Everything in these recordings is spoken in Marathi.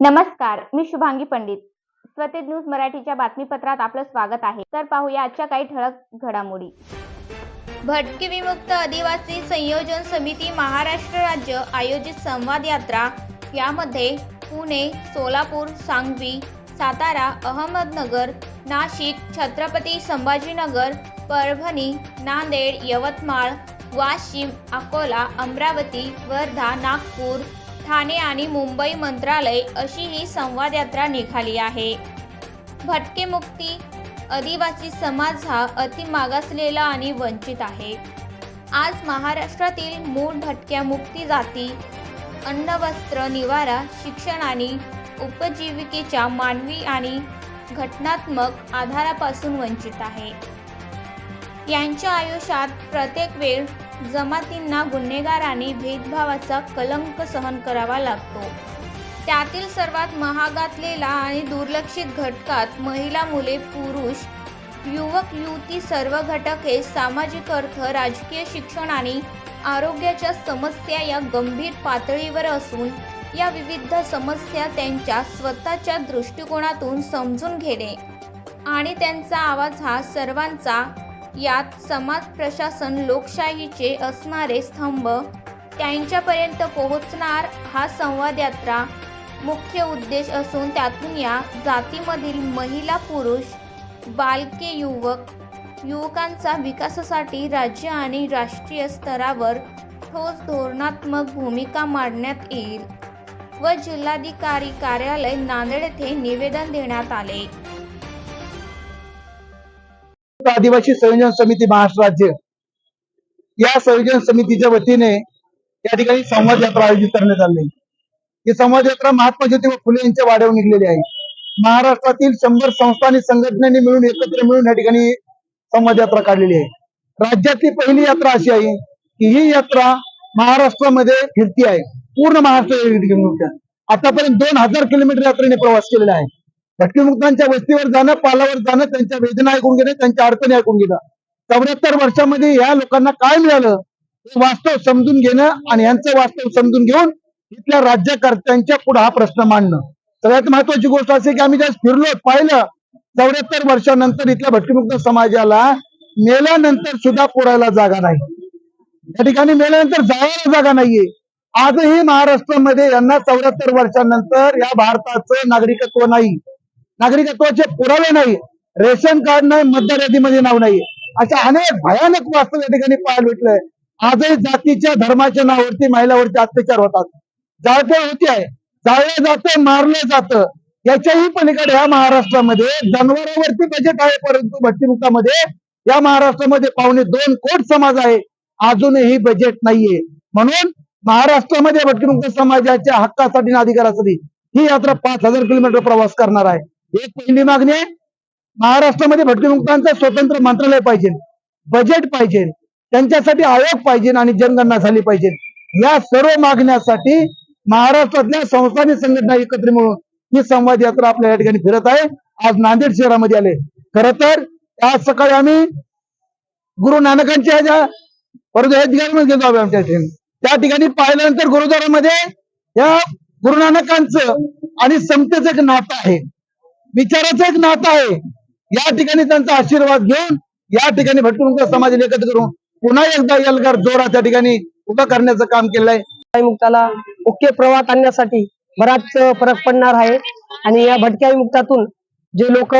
नमस्कार मी शुभांगी पंडित. स्वतेज न्यूज मराठीच्या बातमीपत्रात आपलं स्वागत आहे. तर पाहूया आजच्या काही ठळक घडामोडी. भटके विमुक्त आदिवासी संयोजन समिती महाराष्ट्र राज्य आयोजित संवाद यात्रा यामध्ये पुणे सोलापूर सांगवी सातारा अहमदनगर नाशिक छत्रपती संभाजीनगर परभणी नांदेड यवतमाळ वाशिम अकोला अमरावती वर्धा नागपूर ठाणे आणि मुंबई मंत्रालय अशी ही संवाद यात्रा निघाली आहे. भटके मुक्ती आदिवासी समाज हा अति मागासलेला आणि वंचित आहे. आज महाराष्ट्रातील मूळ भटक्या मुक्ती जाती अन्न वस्त्र निवारा शिक्षण आणि उपजीविकेच्या मानवी आणि घटनात्मक आधारापासून वंचित आहे. यांच्या आयुष्यात प्रत्येक वेळ जमातींना गुन्हेगार आणि भेदभावाचा कलंक सहन करावा लागतो. त्यातील सर्वात महागातलेला आणि दुर्लक्षित घटकात महिला मुले पुरुष युवक युवती सर्व घटक हे सामाजिक अर्थ राजकीय शिक्षण आणि आरोग्याच्या समस्या या गंभीर पातळीवर असून या विविध समस्या त्यांच्या स्वतःच्या दृष्टिकोनातून समजून घेणे. आणि त्यांचा आवाज हा सर्वांचा यात समाज प्रशासन लोकशाहीचे असणारे स्तंभ त्यांच्यापर्यंत पोहोचणार हा संवाद यात्रा मुख्य उद्देश असून त्यातून या जातीमधील महिला पुरुष बालके युवक युवकांचा विकासासाठी राज्य आणि राष्ट्रीय स्तरावर ठोस धोरणात्मक भूमिका मांडण्यात येईल व जिल्हाधिकारी कार्यालय नांदेड येथे निवेदन देण्यात आले. आदिवासी संयोजन समिती महाराष्ट्र राज्य. या संयोजन समितीच्या वतीने या ठिकाणी संवाद यात्रा आयोजित करण्यात आली. ही संवाद यात्रा महात्मा ज्योतिबा फुले यांच्या वाड्यावर निघलेली आहे. महाराष्ट्रातील शंभर संस्था आणि संघटनांनी मिळून एकत्र मिळून या ठिकाणी संवाद यात्रा काढलेली आहे. राज्यातली पहिली यात्रा अशी आहे की ही यात्रा महाराष्ट्रामध्ये फिरती आहे. पूर्ण महाराष्ट्र आतापर्यंत दोन हजार किलोमीटर यात्रेने प्रवास केलेला आहे. भटकीमुक्तांच्या वस्तीवर जाणं पालावर जाणं त्यांच्या वेदना ऐकून घेणं त्यांच्या अडचणी ऐकून घेणं. चौऱ्याहत्तर वर्षामध्ये या लोकांना काय मिळालं? हे वास्तव समजून घेणं आणि यांचं वास्तव समजून घेऊन इथल्या राज्यकर्त्यांच्या पुढे हा प्रश्न मांडणं. सगळ्यात महत्वाची गोष्ट असे की आम्ही ज्यावेळेस फिरलो पाहिलं चौऱ्याहत्तर वर्षानंतर इथल्या भटकीमुक्त समाजाला मेल्यानंतर सुद्धा पुरायला जागा नाही. या ठिकाणी मेल्यानंतर जायला जागा नाहीये. आजही महाराष्ट्रामध्ये यांना चौऱ्याहत्तर वर्षानंतर या भारताचं नागरिकत्व नाही. नागरिकत्वाचे पुरावे नाही रेशन कार्ड नाही मतदार यादीमध्ये नाव नाही. अशा अनेक भयानक वास्तव या ठिकाणी पाहायला भेटलंय. आजही जातीच्या धर्माच्या नावावरती महिलावरती अत्याचार होतात. जाळते होती आहे. जाळलं जातं मारलं जातं. याच्याही पलीकडे या महाराष्ट्रामध्ये जनावरांवरती बजेट आहे परंतु भट्टीमुखामध्ये या महाराष्ट्रामध्ये पावणे दोन कोट समाज आहे. अजूनही बजेट नाहीये. म्हणून महाराष्ट्रामध्ये भटकीमुक्त समाजाच्या हक्कासाठी आणि अधिकारासाठी ही यात्रा पाच हजार किलोमीटर प्रवास करणार आहे. एक पहिली मागणी आहे महाराष्ट्रामध्ये भटकीमुक्तांचं स्वतंत्र मंत्रालय पाहिजे बजेट पाहिजे त्यांच्यासाठी आयोग पाहिजे आणि जनगणना झाली पाहिजे. या सर्व मागण्यासाठी महाराष्ट्रातल्या संस्था संघटना एकत्र मिळून ही संवाद यात्रा आपल्या या ठिकाणी फिरत आहे. आज नांदेड शहरामध्ये आले. खर तर आज सकाळी आम्ही गुरु नानकांच्या ज्या परंतु या ठिकाणी गेलो आम्ही आमच्या ठिकाणी त्या ठिकाणी पाहिल्यानंतर गुरुद्वारामध्ये या गुरु नानकांचं आणि समतेचं एक नातं आहे. विचाराचं एक नातं आहे. या ठिकाणी त्यांचा आशीर्वाद घेऊन या ठिकाणी भटकमुक्त समाजाला एकत्र करून पुन्हा एकदा यलगार जोरा त्या ठिकाणी उभं करण्याचं काम केलंय. मुक्ताला मुख्य प्रवाहात आणण्यासाठी बराच फरक पडणार आहे. आणि या भटक्या मुक्तातून जे लोक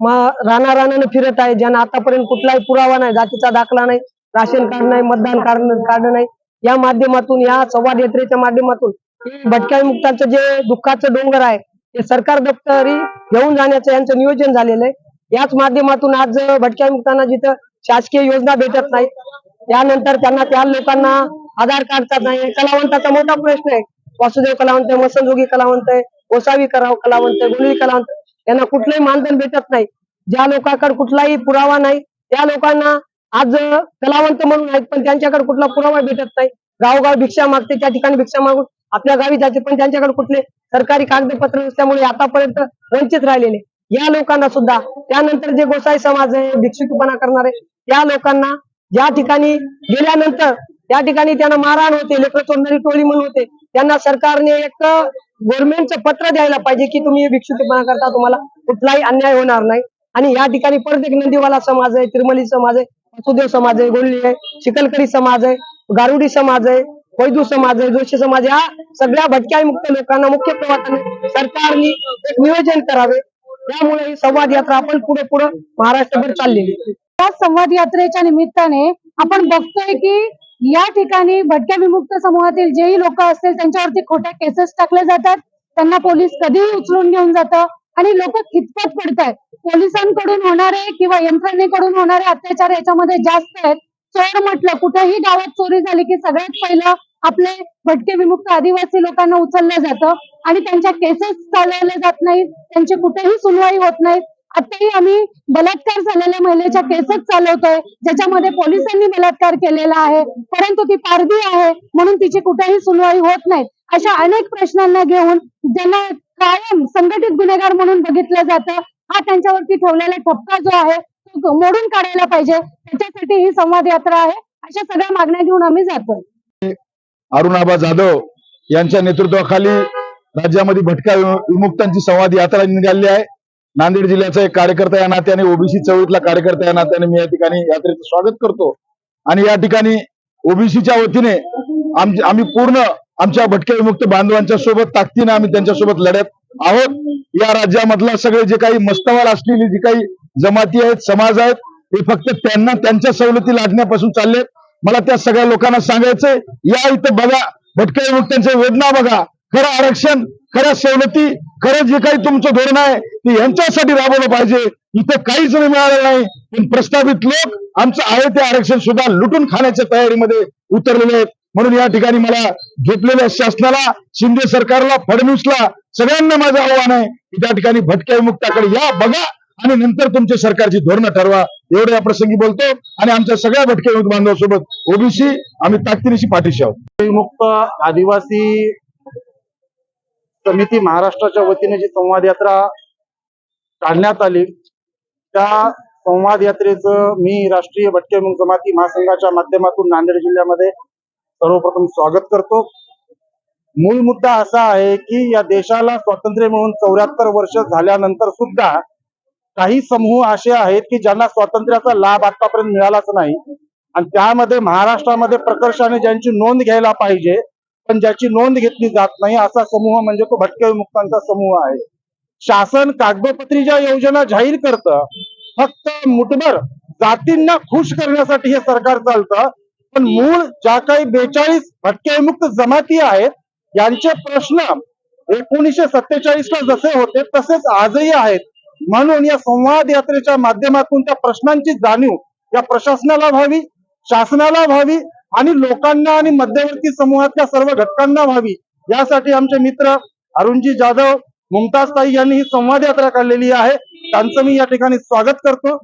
राणा राणाने फिरत आहे ज्यांना आतापर्यंत कुठलाही पुरावा नाही जातीचा दाखला नाही राशन कार्ड नाही मतदान कार्ड कार्ड नाही या माध्यमातून या संवाद यात्रेच्या माध्यमातून भटक्या मुक्तांचं जे दुःखाचं डोंगर आहे ते सरकार दप्तरी घेऊन जाण्याचं यांचं नियोजन झालेलं आहे. याच माध्यमातून आज भटक्या मुक्तांना जिथं शासकीय योजना भेटत नाही त्यानंतर त्यांना त्या लोकांना आधार काढतात नाही कलावंताचा मोठा प्रश्न आहे. वासुदेव कलावंत आहे मसनजोगी कलावंत आहे ओसावी कराव कलावंत आहे गुंडळी कलावंत यांना कुठलंही मानधन भेटत नाही. ज्या लोकांकडे कुठलाही पुरावा नाही त्या लोकांना आज कलावंत म्हणून आहेत पण त्यांच्याकडे कुठला पुरावा भेटत नाही. गावोगाव भिक्षा मागते त्या ठिकाणी भिक्षा मागून आपल्या गावी जाते पण त्यांच्याकडे कुठले सरकारी कागदपत्र नसल्यामुळे आतापर्यंत वंचित राहिलेले. या लोकांना सुद्धा त्यानंतर जे गोसाई समाज आहे भिक्षुकीपणा करणारे त्या लोकांना ज्या ठिकाणी गेल्यानंतर त्या ठिकाणी त्यांना मारहाण होते लेकर चोरणारी टोळी म्हणून होते त्यांना सरकारने एक गव्हर्नमेंटचं पत्र द्यायला पाहिजे की तुम्ही भिक्षुकीपणा करता तुम्हाला कुठलाही अन्याय होणार नाही. आणि या ठिकाणी परत एक नंदीवाला समाज आहे तिरमली समाज आहे सुदेव समाज आहे गोल्ली आहे चिकलकरी समाज आहे गारुडी समाज आहे वैदू समाज आहे जोशी समाज या सगळ्या भटक्या मुक्त लोकांना मुख्य प्रवासाने सरकारने एक नियोजन करावे. त्यामुळे ही संवाद यात्रा आपण पुढे पुढे महाराष्ट्रभर चाललेली या संवाद यात्रेच्या निमित्ताने आपण बघतोय की या ठिकाणी भटक्या विमुक्त समूहातील जेही लोक असतील त्यांच्यावरती खोट्या केसेस टाकले जातात. त्यांना पोलीस कधीही उचलून घेऊन जातं. आणि लोक खितपत पडतायत? पोलिसांकडून होणारे किंवा यंत्रणेकडून होणारे अत्याचार याच्यामध्ये जास्त आहेत. चोर म्हटलं कुठेही गावात चोरी झाली की सगळ्यात पहिलं आपले भटके विमुक्त आदिवासी लोकांना उचललं जातं. आणि त्यांच्या केसेस चालवल्या जात नाहीत. त्यांची कुठेही सुनवाई होत नाही आताही आम्ही बलात्कार झालेल्या महिलेच्या केसेस चालवतोय ज्याच्यामध्ये पोलिसांनी बलात्कार केलेला आहे. परंतु ती पारधी आहे म्हणून तिची कुठेही सुनवाई होत नाही. अशा अनेक प्रश्नांना घेऊन ज्यांना कायम संघटित गुन्हेगार म्हणून बघितलं जातं. हा त्यांच्यावरती ठेवलेला ठपका जो आहे तो मोडून काढायला पाहिजे. त्याच्यासाठी ही संवाद यात्रा आहे. अशा सगळ्या मागण्या घेऊन आम्ही जातोय. अरुणाबा जाधव यांच्या नेतृत्वाखाली राज्यामध्ये भटक्या विमुक्तांची संवाद यात्रा निघाली आहे. नांदेड जिल्ह्याचा एक कार्यकर्ता या नात्याने ओबीसी चळवळीतला कार्यकर्ता या नात्याने मी या ठिकाणी यात्रेचं स्वागत करतो. आणि या ठिकाणी ओबीसीच्या वतीने आम्ही पूर्ण आमच्या भटक्या विमुक्त बांधवांच्या सोबत ताकदीनं आम्ही त्यांच्यासोबत लढत आहोत. या राज्यामधला सगळे जे काही मस्तवाल असलेली जी काही जमाती आहेत समाज आहेत हे फक्त त्यांना त्यांच्या सवलती लाटण्यापासून चाललेत. मला त्या सगळ्या लोकांना सांगायचंय या इथं बघा भटक्या विमुक्तांच्या वेदना बघा. खरं आरक्षण खऱ्या सवलती खरं जे काही तुमचं धोरण आहे ते यांच्यासाठी राबवलं पाहिजे. इथं काहीच नाही मिळालं नाही पण प्रस्तावित लोक आमचं आहे ते आरक्षण सुद्धा लुटून खाण्याच्या तयारीमध्ये उतरलेले आहेत. म्हणून या ठिकाणी मला घेतलेल्या शासनाला शिंदे सरकारला फडणवीसला सगळ्यांना माझं आव्हान आहे की त्या ठिकाणी भटक्या विमुक्ताकडे या बघा आणि नंतर तुमच्या सरकारची धोरणं ठरवा. एवढं या प्रसंगी बोलतो आणि आमच्या सगळ्या भटक्या विमुक्त बांधवांसोबत ओबीसी आम्ही ताकदीनिशी पाठीशी आहोत. विमुक्त आदिवासी समिती महाराष्ट्राच्या वतीने जी संवाद यात्रा काढण्यात आली त्या संवाद यात्रेचं मी राष्ट्रीय भटके विमुक्त जमाती महासंघाच्या माध्यमातून नांदेड जिल्ह्यामध्ये सर्वप्रथम स्वागत करतो. मूळ मुद्दा असा आहे की या देशाला स्वातंत्र्य मिळून चौऱ्याहत्तर वर्ष झाल्यानंतर सुद्धा काही समूह असे आहेत की ज्यांना स्वातंत्र्याचा लाभ आतापर्यंत मिळालाच नाही. आणि त्यामध्ये महाराष्ट्रामध्ये प्रकर्षाने ज्यांची नोंद घ्यायला पाहिजे पण ज्याची नोंद घेतली जात नाही असा समूह म्हणजे तो भटके विमुक्तांचा समूह आहे. शासन कागदोपत्री ज्या योजना जाहीर करतं फक्त मुठभर जातींना खुश करण्यासाठी हे सरकार चालतं पण मूळ ज्या काही बेचाळीस भटक्या विमुक्त जमाती आहेत यांचे प्रश्न एकोणीसशे सत्तेचाळीस ला जसे होते तसेच आजही आहेत. म्हणून या संवाद यात्रेच्या माध्यमातून त्या प्रश्नांची जाणीव या प्रशासनाला व्हावी शासनाला व्हावी आणि लोकांना आणि मध्यवर्ती समूहातल्या सर्व घटकांना व्हावी यासाठी आमचे मित्र अरुणजी जाधव मुमताज ताई यांनी ही संवाद यात्रा काढलेली आहे. त्यांचं मी या ठिकाणी स्वागत करतो.